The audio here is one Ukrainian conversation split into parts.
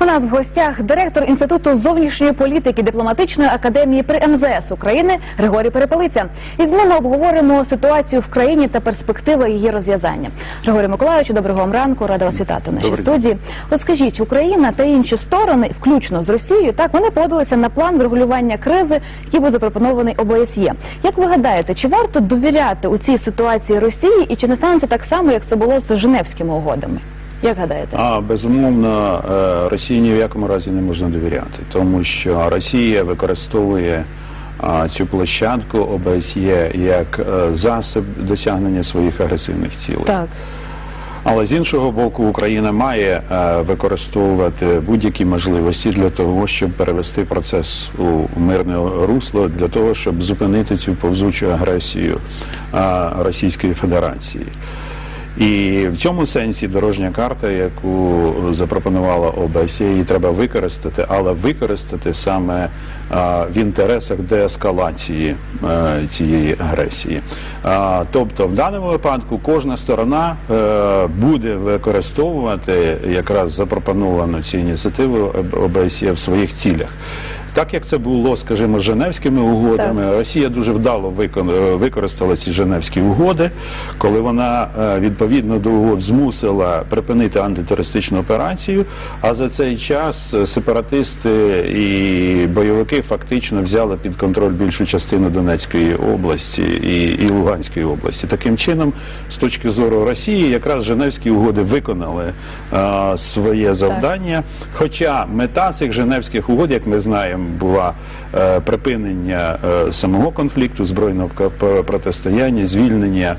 У нас в гостях директор інституту зовнішньої політики дипломатичної академії при МЗС України Григорій Перепелиця. І з ними обговоримо ситуацію в країні та перспективи її розв'язання. Григорій Миколаївич, доброго вам ранку. Рада вас вітати в нашій Добрий студії. От скажіть, Україна та інші сторони, включно з Росією, так вони погодилися на план врегулювання кризи, який був запропонований ОБСЄ. Як ви гадаєте, чи варто довіряти у цій ситуації Росії, і чи не станеться так само, як це було з Женевськими угодами? Як гадаєте? А безумовно, е, Росії ні в якому разі не можна довіряти, тому що Росія використовує цю площадку ОБСЄ як е, засіб досягнення своїх агресивних цілей. Так. Але з іншого боку, Україна має е, використовувати будь-які можливості для того, щоб перевести процес у мирне русло, для того, щоб зупинити цю повзучу агресію Російської Федерації. І в цьому сенсі дорожня карта, яку запропонувала ОБСЄ, її треба використати, але використати саме в інтересах деескалації е, цієї агресії. Тобто, в даному випадку кожна сторона е, буде використовувати якраз запропоновану цю ініціативу ОБСЄ в своїх цілях. Так як це було, скажімо, з Женевськими угодами, Росія дуже вдало е, використала ці Женевські угоди, коли вона е, відповідно до угод змусила припинити антитерористичну операцію. А за цей час е, сепаратисти і бойовики фактично взяли під контроль більшу частину Донецької області і, і Луганської області. Таким чином, з точки зору Росії, якраз Женевські угоди виконали е, своє завдання. Хоча мета цих Женевських угод, як ми знаємо, була е, припинення е, самого конфлікту, збройного протистояння, звільнення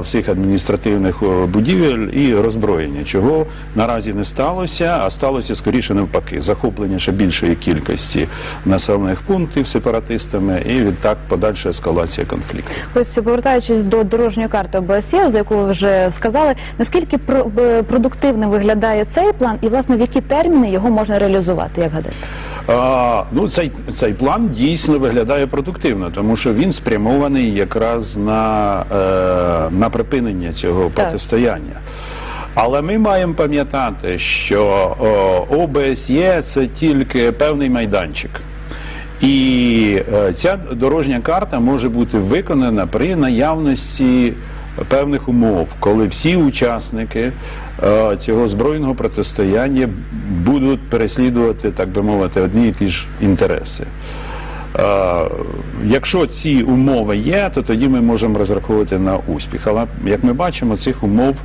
всіх адміністративних е, будівель і роззброєння, чого наразі не сталося, а сталося скоріше навпаки, захоплення ще більшої кількості населених пунктів сепаратистами і відтак подальша ескалація конфлікту. Ось повертаючись до дорожньої карти ОБСЄ, за яку ви вже сказали, наскільки про- продуктивним виглядає цей план, і власне в які терміни його можна реалізувати? Як гадаєте? А, ну, цей, цей план дійсно виглядає продуктивно, тому що він спрямований якраз на, е, на припинення цього протистояння. Але ми маємо пам'ятати, що о, ОБСЄ це тільки певний майданчик. І е, ця дорожня карта може бути виконана при наявності певних умов, коли всі учасники е, цього збройного протистояння будуть переслідувати, так би мовити, одні і ті ж інтереси. Е, Якщо ці умови є, то тоді ми можемо розраховувати на успіх. Але як ми бачимо, цих умов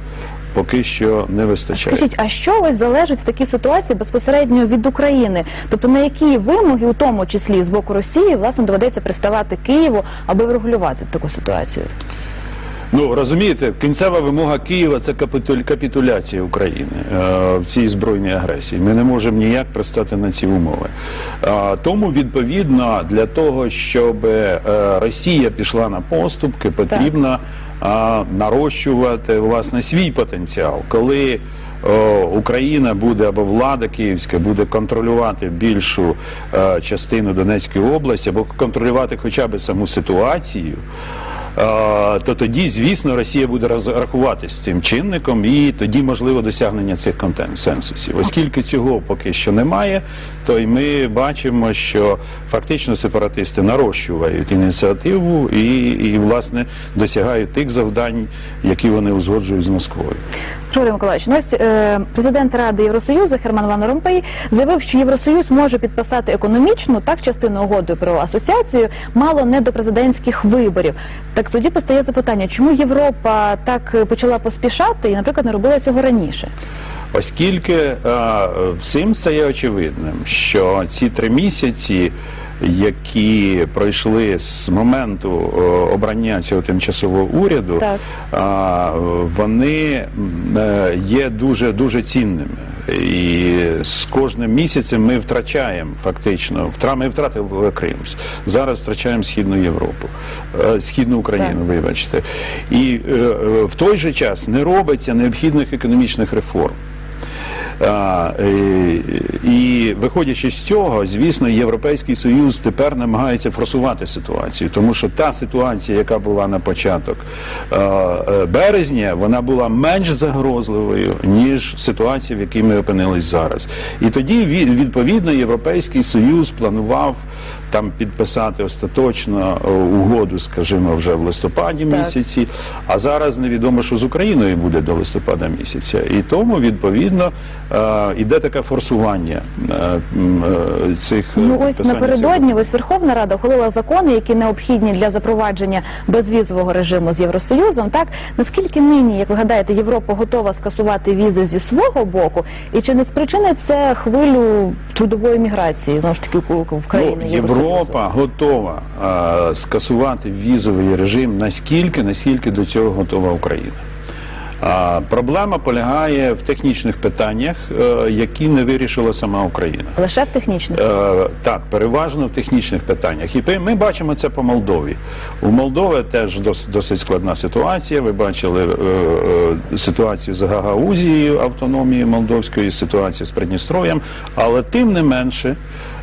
поки що не вистачає. Скажіть, а що ось залежить в такій ситуації безпосередньо від України? Тобто на які вимоги, у тому числі з боку Росії, власне доведеться приставати Києву, аби врегулювати таку ситуацію? Ну розумієте, кінцева вимога Києва це капітуль- капітуляція України е, в цій збройній агресії. Ми не можемо ніяк пристати на ці умови. Е, тому відповідно для того, щоб е, Росія пішла на поступки, потрібно е, нарощувати власне свій потенціал, коли. Україна буде або влада київська буде контролювати більшу е, частину Донецької області, або контролювати хоча б саму ситуацію, е, то тоді, звісно, Росія буде розрахуватись з цим чинником, і тоді можливо досягнення цих консенсусів. Оскільки цього поки що немає, то й ми бачимо, що фактично сепаратисти нарощують ініціативу і, і власне досягають тих завдань, які вони узгоджують з Москвою. Григорій Миколаївич, ну е, президент Ради Євросоюзу Герман Ван Ромпей заявив, що Євросоюз може підписати економічну так частину угоди про асоціацію мало не до президентських виборів. Так тоді постає запитання, чому Європа так е, почала поспішати і, наприклад, не робила цього раніше? Оскільки е, всім стає очевидним, що ці три місяці, які пройшли з моменту е, обрання цього тимчасового уряду, Так. вони е, є дуже дуже цінними. І з кожним місяцем ми втрачаємо фактично ми втратили Крим. Зараз втрачаємо Східну Європу, е, Східну Україну, Так. вибачте. І в той же час не робиться необхідних економічних реформ. І, виходячи з цього, звісно, Європейський Союз тепер намагається форсувати ситуацію, тому що та ситуація, яка була на початок е, березня, вона була менш загрозливою ніж ситуація, в якій ми опинились зараз. І тоді ві- відповідно Європейський Союз планував там підписати остаточно е, угоду, скажімо, вже в листопаді Так. місяці. А зараз невідомо, що з Україною буде до листопада місяця. І тому відповідно е, іде таке форсування е, цих Ну ось напередодні ось Верховна Рада ухвалила закони, які необхідні для запровадження безвізового режиму з Євросоюзом. Так наскільки нині, як ви гадаєте, Європа готова скасувати візи зі свого боку, і чи не спричинить це хвилю трудової міграції знову ж таки в країни Ну, Євросоюзу? Європа готова е, скасувати візовий режим наскільки, наскільки до цього готова Україна. А проблема полягає в технічних питаннях, е, які не вирішила сама Україна. лише в технічних. Е, так, переважно в технічних питаннях. І ми бачимо це по Молдові. У Молдови теж дос- досить складна ситуація. Ви бачили е, е, ситуацію з Гагаузією, автономією Молдовської, ситуацію з Придністров'ям. Але тим не менше,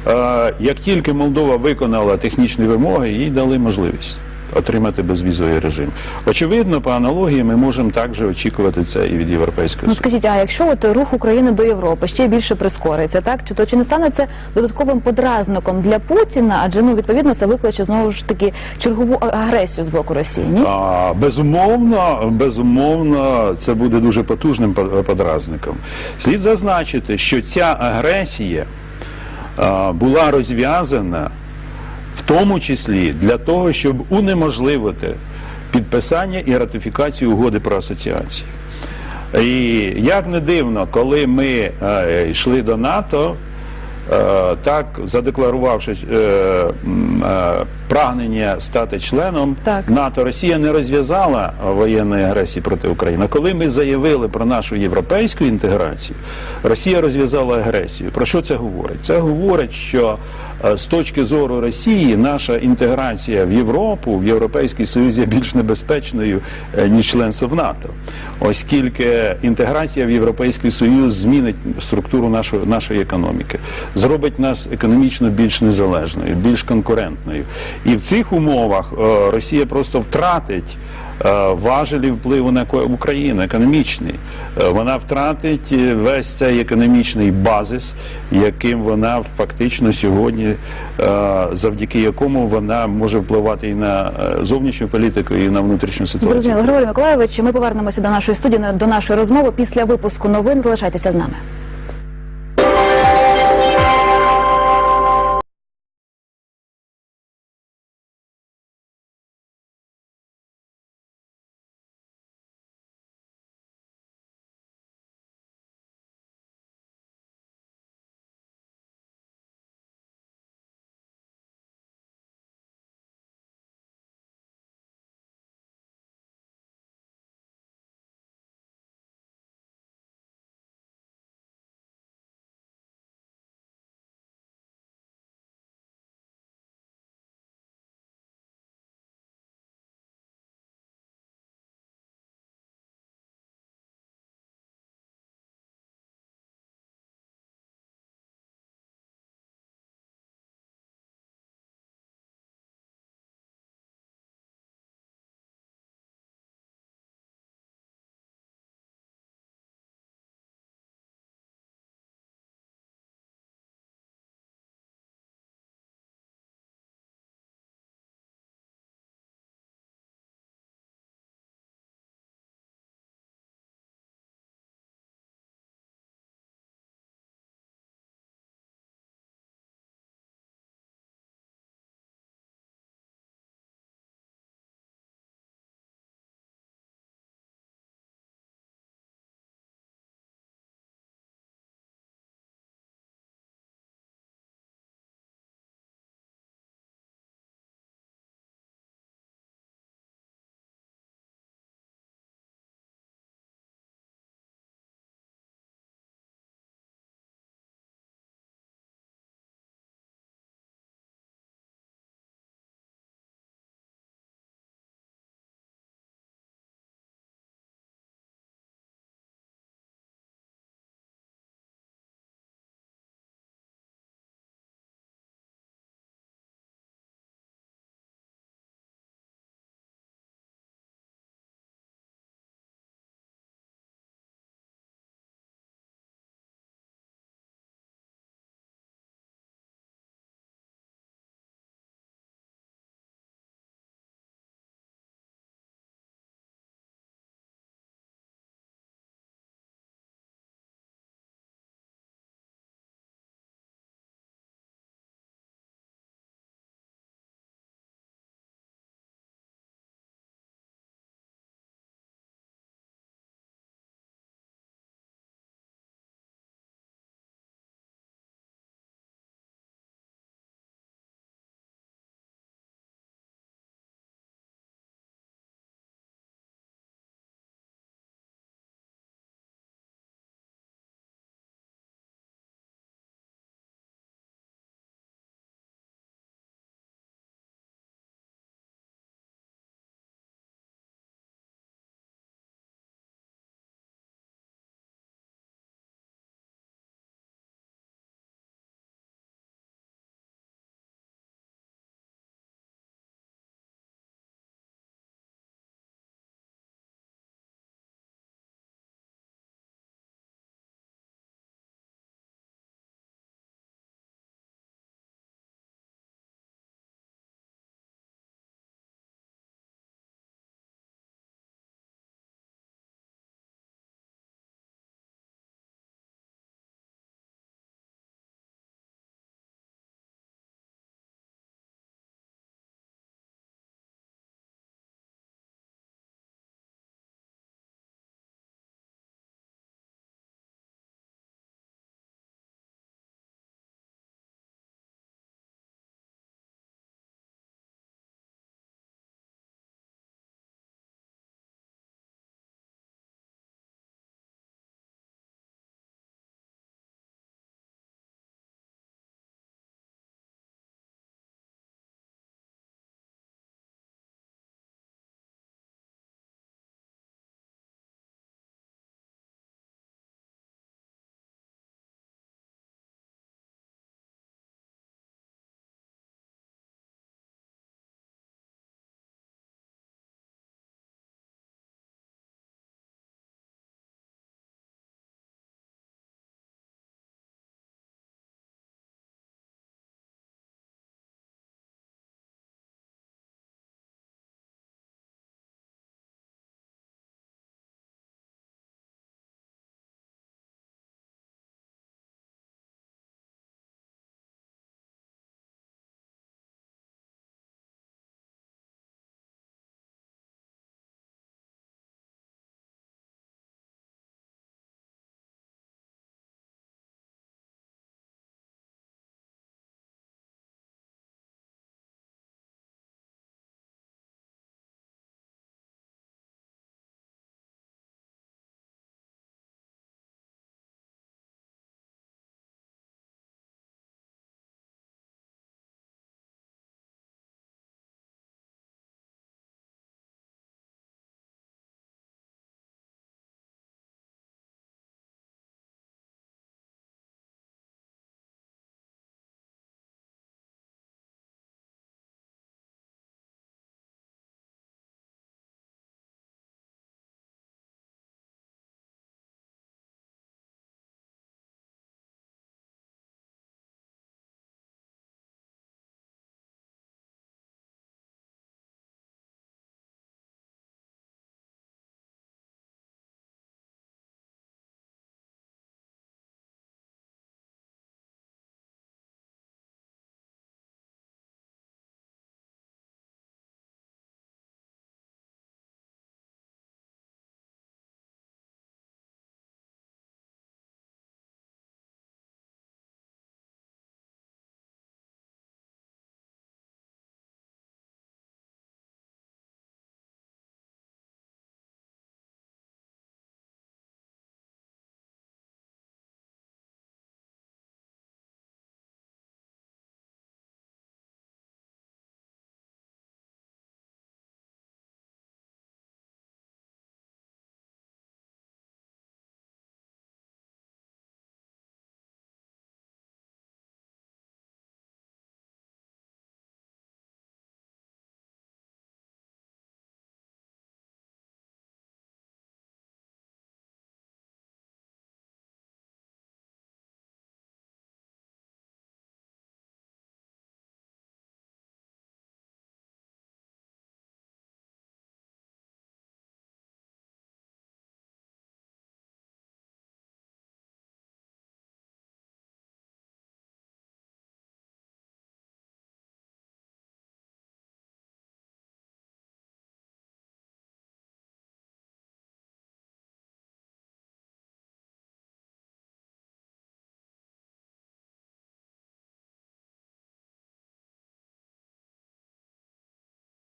е, як тільки Молдова виконала технічні вимоги, їй дали можливість. Отримати безвізовий режим. Очевидно, по аналогії ми можемо також очікувати це і від Європейського Ну скажіть, а якщо от рух України до Європи ще більше прискориться, так чи то чи не стане це додатковим подразником для Путіна? Адже ну відповідно це викличе знову ж таки чергову агресію з боку Росії? Ні? А, безумовно, безумовно, це буде дуже потужним по- подразником. Слід зазначити, що ця агресія а, була розв'язана в тому числі для того, щоб унеможливити підписання і ратифікацію угоди про асоціацію. І як не дивно, коли ми е, йшли до НАТО, так задекларувавши е, е, прагнення стати членом Так. НАТО, Росія не розв'язала воєнної агресії проти України. Коли ми заявили про нашу європейську інтеграцію, Росія розв'язала агресію. Про що це говорить? Це говорить, що е, з точки зору Росії наша інтеграція в Європу, в Європейський Союз є більш небезпечною е, ніж членство в НАТО, оскільки інтеграція в Європейський Союз змінить структуру нашої нашої економіки, зробить нас економічно більш незалежною, більш конкурентною. І в цих умовах е, Росія просто втратить. е, Важелі впливу на Україну економічний. Е, Вона втратить весь цей економічний базис, яким вона фактично сьогодні, завдяки якому вона може впливати і на зовнішню політику, і на внутрішню ситуацію. Зрозуміло, Григорій Миколаївич, ми повернемося до нашої студії до нашої розмови після випуску новин. Залишайтеся з нами.